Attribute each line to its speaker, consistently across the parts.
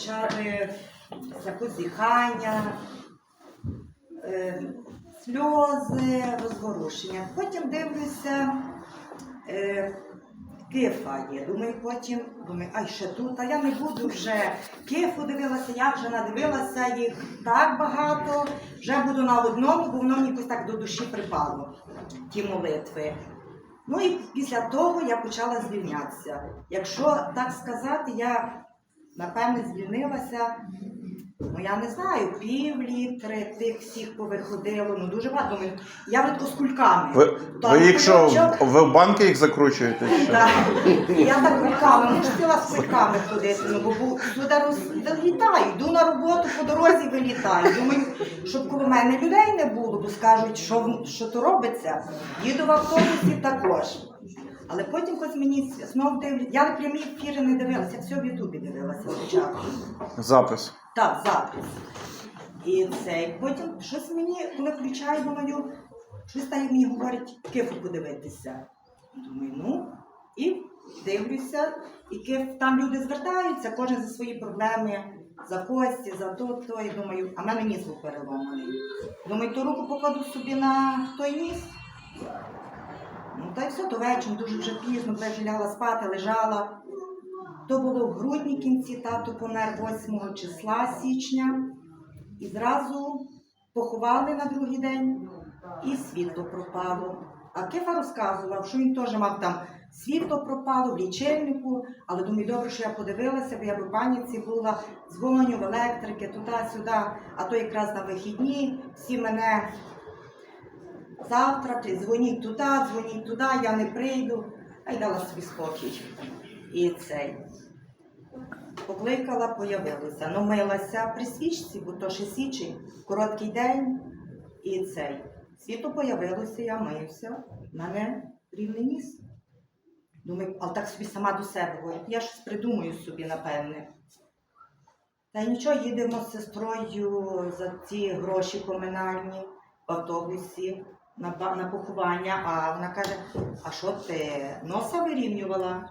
Speaker 1: чари, це позіхання, е, сльози, розворушення. Потім дивлюся, е, кифа є. Думаю, потім думаю, ай ще тут, а я не буду вже кифу дивилася, я вже надивилася їх так багато, вже буду на одному, бо воно мені якось так до душі припало, ті молитви. Ну і після того я почала звільнятися. Якщо так сказати, я напевне звільнилася, ну я не знаю, пів літри тих всіх повиходило, ну дуже багато. Думаю, я врядко з кульками.
Speaker 2: Ви,
Speaker 1: Там
Speaker 2: ви їх що, ви в банки їх закручуєте?
Speaker 1: Так. Я так кульками, ну хотіла з кульками ходити, ну бо бу- сюди роз- вилітаю, йду на роботу по дорозі вилітаю. Думаю, щоб коло мене людей не було, бо скажуть, що, що то робиться. Їду в автобусі також. Але потім хоч мені знов дивлюсь. Я прямі ефіри не дивилася, я все в Ютубі дивилася спочатку.
Speaker 2: Запис.
Speaker 1: Так, запис. І цей. Потім щось мені, коли включаю, думаю, щось там мені говорить кифу подивитися. Думаю, ну, і дивлюся, і киф, там люди звертаються, кожен за свої проблеми, за кості, за то, то. І думаю, а в мене ніс був переломаний. Думаю, то руку покладу собі на той ніс. Ну, та й все, то вечором дуже вже пізно, вже вже лягла спати, лежала. То було в грудні кінці, тато помер 8 числа січня. І зразу поховали на другий день, і світло пропало. А Кефа розказував, що він теж мав там світло пропало в лічильнику, але думаю, добре, що я подивилася, бо я в паніці була, дзвоню в електрики, туди-сюди, а то якраз на вихідні всі мене завтра, ти дзвоніть туди, дзвоніть туди, я не прийду, а й дала собі спокій. І цей. Покликала, появилася, ну милася при свічці, бо то ще січень, короткий день і цей. Світло появилося, я мився, в мене рівний ніс. Думаю, але так собі сама до себе говорю, я щось придумаю собі, напевне. Та й нічого, їдемо з сестрою за ці гроші комунальні автобусі на, на поховання, а вона каже, а що ти носа вирівнювала?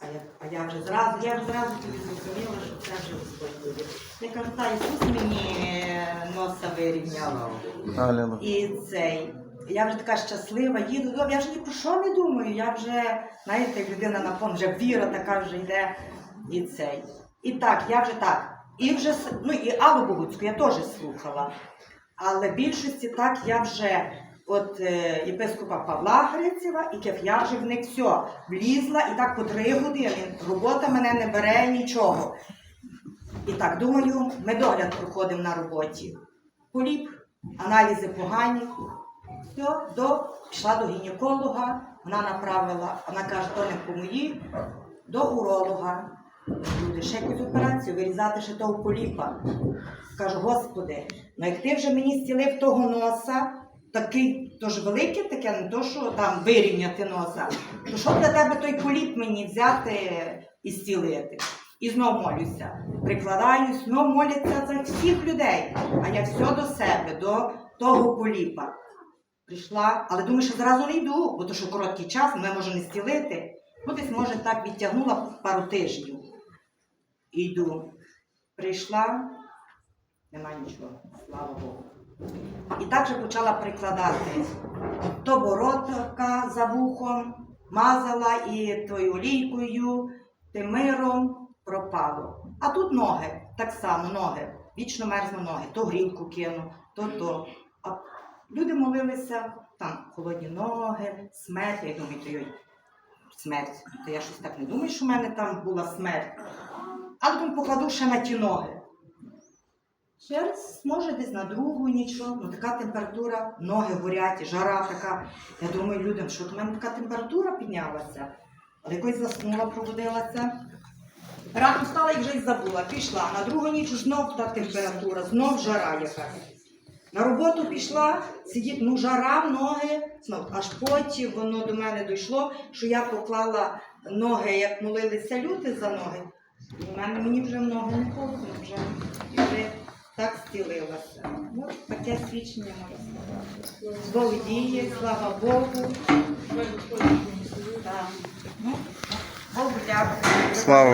Speaker 1: А я, а я вже зразу, я вже зразу тобі зрозуміла, що це вже Господь буде. Я кажу, та Ісус мені носа вирівняв. І цей. Я вже така щаслива, їду я вже ні про що не думаю. Я вже, знаєте, як людина на фон, вже віра така вже йде і цей. І так, я вже так. І вже ну і Аллу Богуцьку я теж слухала. Але більшості так я вже от е, єпископа Павла Грицева і Кеф, я вже в них все влізла і так по три години. Робота мене не бере нічого. І так, думаю, медогляд проходив на роботі. Поліп, аналізи погані. Все, до, пішла до гінеколога, вона направила, вона каже, то не по мої, до уролога. Люди, ще якусь операцію, вирізати ще того поліпа. Кажу, господи, ну як ти вже мені зцілив того носа, такий, то ж велике таке, не то, що там вирівняти носа, то що для тебе той поліп мені взяти і зцілити? І знов молюся. Прикладаюсь, знов моляться за всіх людей. А я все до себе, до того поліпа. Прийшла, але думаю, що зразу не йду, бо то що короткий час, мене може не зцілити. Ну, десь, може, так відтягнула пару тижнів. І йду. Прийшла, нема нічого, слава Богу. І так вже почала прикладати. То боротка за вухом, мазала і тою олійкою, тим миром пропало. А тут ноги, так само ноги, вічно мерзну ноги, то грілку кину, то то. А люди молилися, там холодні ноги, смерть. Я думаю, то смерть. То я щось так не думаю, що в мене там була смерть. Але потім покладу ще на ті ноги. Через, може, десь на другу нічого, ну така температура, ноги горять, жара така. Я думаю, людям, що у мене така температура піднялася. Але якось заснула, пробудилася. Рано встала і вже й забула. Пішла. На другу ніч знов та температура, знов жара якась. На роботу пішла, сидіть, ну жара, ноги, знов. Аж потім воно до мене дійшло, що я поклала ноги, як молилися люди за ноги. В мене мені вже ноги не холодно, вже, вже так стілилася. От таке свідчення можна сказати. Бог діє, слава Богу. Так. Ну, Богу дякую.
Speaker 2: Слава